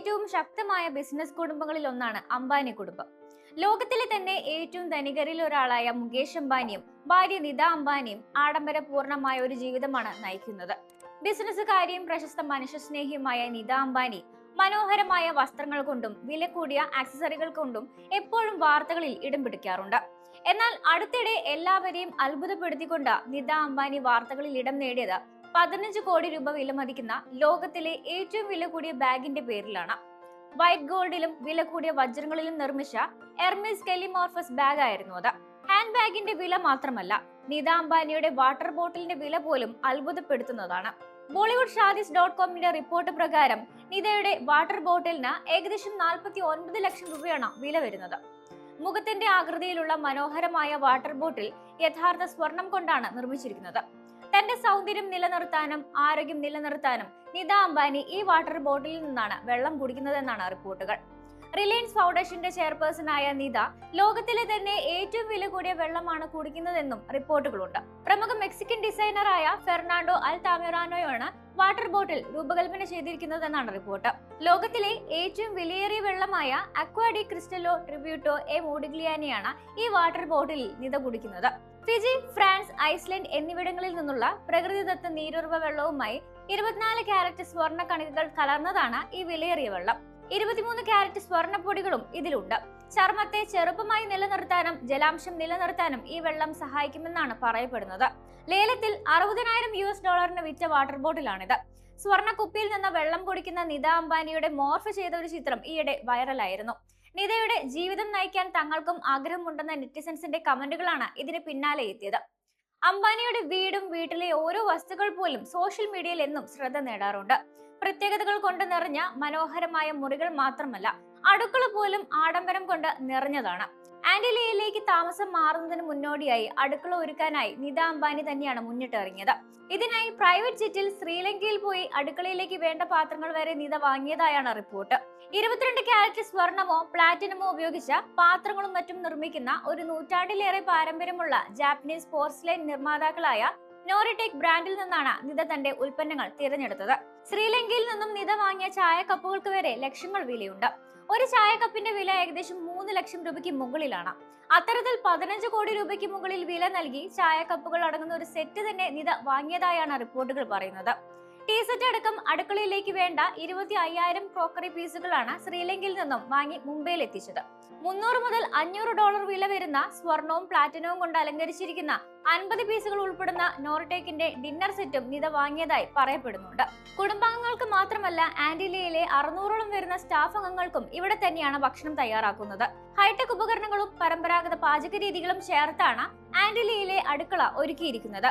ഏറ്റവും ശക്തമായ ബിസിനസ് കുടുംബങ്ങളിൽ ഒന്നാണ് അംബാനി കുടുംബം. ലോകത്തിലെ തന്നെ ഏറ്റവും ധനികരിൽ ഒരാളായ മുകേഷ് അംബാനിയും ഭാര്യ നിത അംബാനിയും ആഡംബരപൂർണമായ ഒരു ജീവിതമാണ് നയിക്കുന്നത്. ബിസിനസ്സുകാരിയും പ്രശസ്ത മനുഷ്യസ്നേഹിയുമായ നിത അംബാനി മനോഹരമായ വസ്ത്രങ്ങൾ കൊണ്ടും വില കൂടിയ ആക്സസറികൾ കൊണ്ടും എപ്പോഴും വാർത്തകളിൽ ഇടം പിടിക്കാറുണ്ട്. എന്നാൽ അടുത്തിടെ എല്ലാവരെയും അത്ഭുതപ്പെടുത്തിക്കൊണ്ട് നിത അംബാനി വാർത്തകളിൽ ഇടം നേടിയത് പതിനഞ്ച് കോടി രൂപ വിലമതിക്കുന്ന ലോകത്തിലെ ഏറ്റവും വില കൂടിയ ബാഗിന്റെ പേരിലാണ്. വൈറ്റ് ഗോൾഡിലും വില കൂടിയ വജ്രങ്ങളിലും നിർമ്മിച്ച എർമിസ് കെലിമോർഫസ് ബാഗ് ആയിരുന്നു അത്. ഹാൻഡ് ബാഗിന്റെ വില മാത്രമല്ല നിത അംബാനിയുടെ വാട്ടർ ബോട്ടിലിന്റെ വില പോലും അത്ഭുതപ്പെടുത്തുന്നതാണ്. ബോളിവുഡ് ഷാദിസ് ഡോട്ട് കോമിന്റെ റിപ്പോർട്ട് പ്രകാരം നിതയുടെ വാട്ടർ ബോട്ടിലിന് ഏകദേശം നാൽപ്പത്തി ഒൻപത് ലക്ഷം രൂപയാണ് വില വരുന്നത്. മുഖത്തിന്റെ ആകൃതിയിലുള്ള മനോഹരമായ വാട്ടർ ബോട്ടിൽ യഥാർത്ഥ സ്വർണം കൊണ്ടാണ് നിർമ്മിച്ചിരിക്കുന്നത്. തന്റെ സൗന്ദര്യം നിലനിർത്താനും ആരോഗ്യം നിലനിർത്താനും നിത അംബാനി ഈ വാട്ടർ ബോട്ടിലിൽ നിന്നാണ് വെള്ളം കുടിക്കുന്നതെന്നാണ് റിപ്പോർട്ടുകൾ. റിലയൻസ് ഫൗണ്ടേഷന്റെ ചെയർപേഴ്സണായ നിത ലോകത്തിലെ തന്നെ ഏറ്റവും വില കൂടിയ വെള്ളമാണ് കുടിക്കുന്നതെന്നും റിപ്പോർട്ടുകളുണ്ട്. പ്രമുഖ മെക്സിക്കൻ ഡിസൈനറായ ഫെർണാണ്ടോ അൽ താമിറാനോയാണ് വാട്ടർ ബോട്ടിൽ രൂപകൽപ്പന ചെയ്തിരിക്കുന്നതെന്നാണ് റിപ്പോർട്ട്. ലോകത്തിലെ ഏറ്റവും വിലയേറിയ വെള്ളമായ അക്വാഡി ക്രിസ്റ്റലോ ട്രിബ്യൂട്ടോ എ മോഡിഗ്ലിയാനിയാണ് ഈ വാട്ടർ ബോട്ടിലിൽ നിത കുടിക്കുന്നത്. ഫിജി ഫ്രാൻസ് ഐസ്ലൻഡ് എന്നിവിടങ്ങളിൽ നിന്നുള്ള പ്രകൃതിദത്ത നീരുറവ വെള്ളവുമായി ഇരുപത്തിനാല് ക്യാരറ്റ് സ്വർണ കണികകൾ കലർന്നതാണ് ഈ വിലയേറിയ വെള്ളം. ഇരുപത്തിമൂന്ന് ക്യാരറ്റ് സ്വർണപ്പൊടികളും ഇതിലുണ്ട്. ചർമ്മത്തെ ചെറുപ്പമായി നിലനിർത്താനും ജലാംശം നിലനിർത്താനും ഈ വെള്ളം സഹായിക്കുമെന്നാണ് പറയപ്പെടുന്നത്. ലേലത്തിൽ അറുപതിനായിരം യു എസ് ഡോളറിന് വിറ്റ വാട്ടർ ബോട്ടിലാണിത്. സ്വർണ കുപ്പിയിൽ നിന്ന് വെള്ളം കുടിക്കുന്ന നിത അംബാനിയുടെ മോർഫ് ചെയ്ത ഒരു ചിത്രം ഈയിടെ വൈറലായിരുന്നു. നിതയുടെ ജീവിതം നയിക്കാൻ തങ്ങൾക്കും ആഗ്രഹമുണ്ടെന്ന നെറ്റിസൻസിന്റെ കമന്റുകളാണ് ഇതിന് പിന്നാലെ എത്തിയത്. അംബാനിയുടെ വീടും വീട്ടിലെ ഓരോ വസ്തുക്കൾ പോലും സോഷ്യൽ മീഡിയയിൽ എന്നും ശ്രദ്ധ നേടാറുണ്ട്. പ്രത്യേകതകൾ കൊണ്ട് നിറഞ്ഞ മനോഹരമായ മുറികൾ മാത്രമല്ല അടുക്കള പോലും ആഡംബരം കൊണ്ട് നിറഞ്ഞതാണ്. ആന്റിലിയയിലേക്ക് താമസം മാറുന്നതിന് മുന്നോടിയായി അടുക്കള ഒരുക്കാനായി നിത അംബാനി തന്നെയാണ് മുന്നിട്ടിറങ്ങിയത്. ഇതിനായി പ്രൈവറ്റ് ജെറ്റിൽ ശ്രീലങ്കയിൽ പോയി അടുക്കളയിലേക്ക് വേണ്ട പാത്രങ്ങൾ വരെ നിത വാങ്ങിയതായാണ് റിപ്പോർട്ട്. ഇരുപത്തിരണ്ട് ക്യാരറ്റ് സ്വർണമോ പ്ലാറ്റിനമോ ഉപയോഗിച്ച പാത്രങ്ങളും മറ്റും നിർമ്മിക്കുന്ന ഒരു നൂറ്റാണ്ടിലേറെ പാരമ്പര്യമുള്ള ജാപ്പനീസ് പോർസ്ലൈൻ നിർമ്മാതാക്കളായ നോറിടെക് ബ്രാൻഡിൽ നിന്നാണ് നിത തന്റെ ഉൽപ്പന്നങ്ങൾ തിരഞ്ഞെടുത്തത്. ശ്രീലങ്കയിൽ നിന്നും നിത വാങ്ങിയ ചായ കപ്പുകൾക്ക് വരെ ലക്ഷങ്ങൾ വിലയുണ്ട്. ഒരു ചായ കപ്പിന്റെ വില ഏകദേശം മൂന്ന് ലക്ഷം രൂപയ്ക്ക് മുകളിലാണ്. അത്തരത്തിൽ പതിനഞ്ച് കോടി രൂപയ്ക്ക് മുകളിൽ വില നൽകി ചായ കപ്പുകൾ അടങ്ങുന്ന ഒരു സെറ്റ് തന്നെ നിത വാങ്ങിയതായാണ് റിപ്പോർട്ടുകൾ പറയുന്നത്. ടീ സെറ്റ് അടക്കം അടുക്കളയിലേക്ക് വേണ്ട ഇരുപത്തി അയ്യായിരം ക്രോക്കറി പീസുകളാണ് ശ്രീലങ്കയിൽ നിന്നും വാങ്ങി മുംബൈയിൽ എത്തിച്ചത്. മുന്നൂറ് മുതൽ അഞ്ഞൂറ് ഡോളർ വില വരുന്ന സ്വർണവും പ്ലാറ്റിനവും കൊണ്ട് അലങ്കരിച്ചിരിക്കുന്ന അൻപത് പീസുകൾ ഉൾപ്പെടുന്ന നോർട്ടേക്കിന്റെ ഡിന്നർ സെറ്റും നിത വാങ്ങിയതായി പറയപ്പെടുന്നുണ്ട്. കുടുംബാംഗങ്ങൾക്ക് മാത്രമല്ല ആന്റിലിയയിലെ അറുന്നൂറോളം വരുന്ന സ്റ്റാഫ് അംഗങ്ങൾക്കും ഇവിടെ തന്നെയാണ് ഭക്ഷണം തയ്യാറാക്കുന്നത്. ഹൈടെക് ഉപകരണങ്ങളും പരമ്പരാഗത പാചക രീതികളും ചേർത്താണ് ആന്റിലിയയിലെ അടുക്കള ഒരുക്കിയിരിക്കുന്നത്.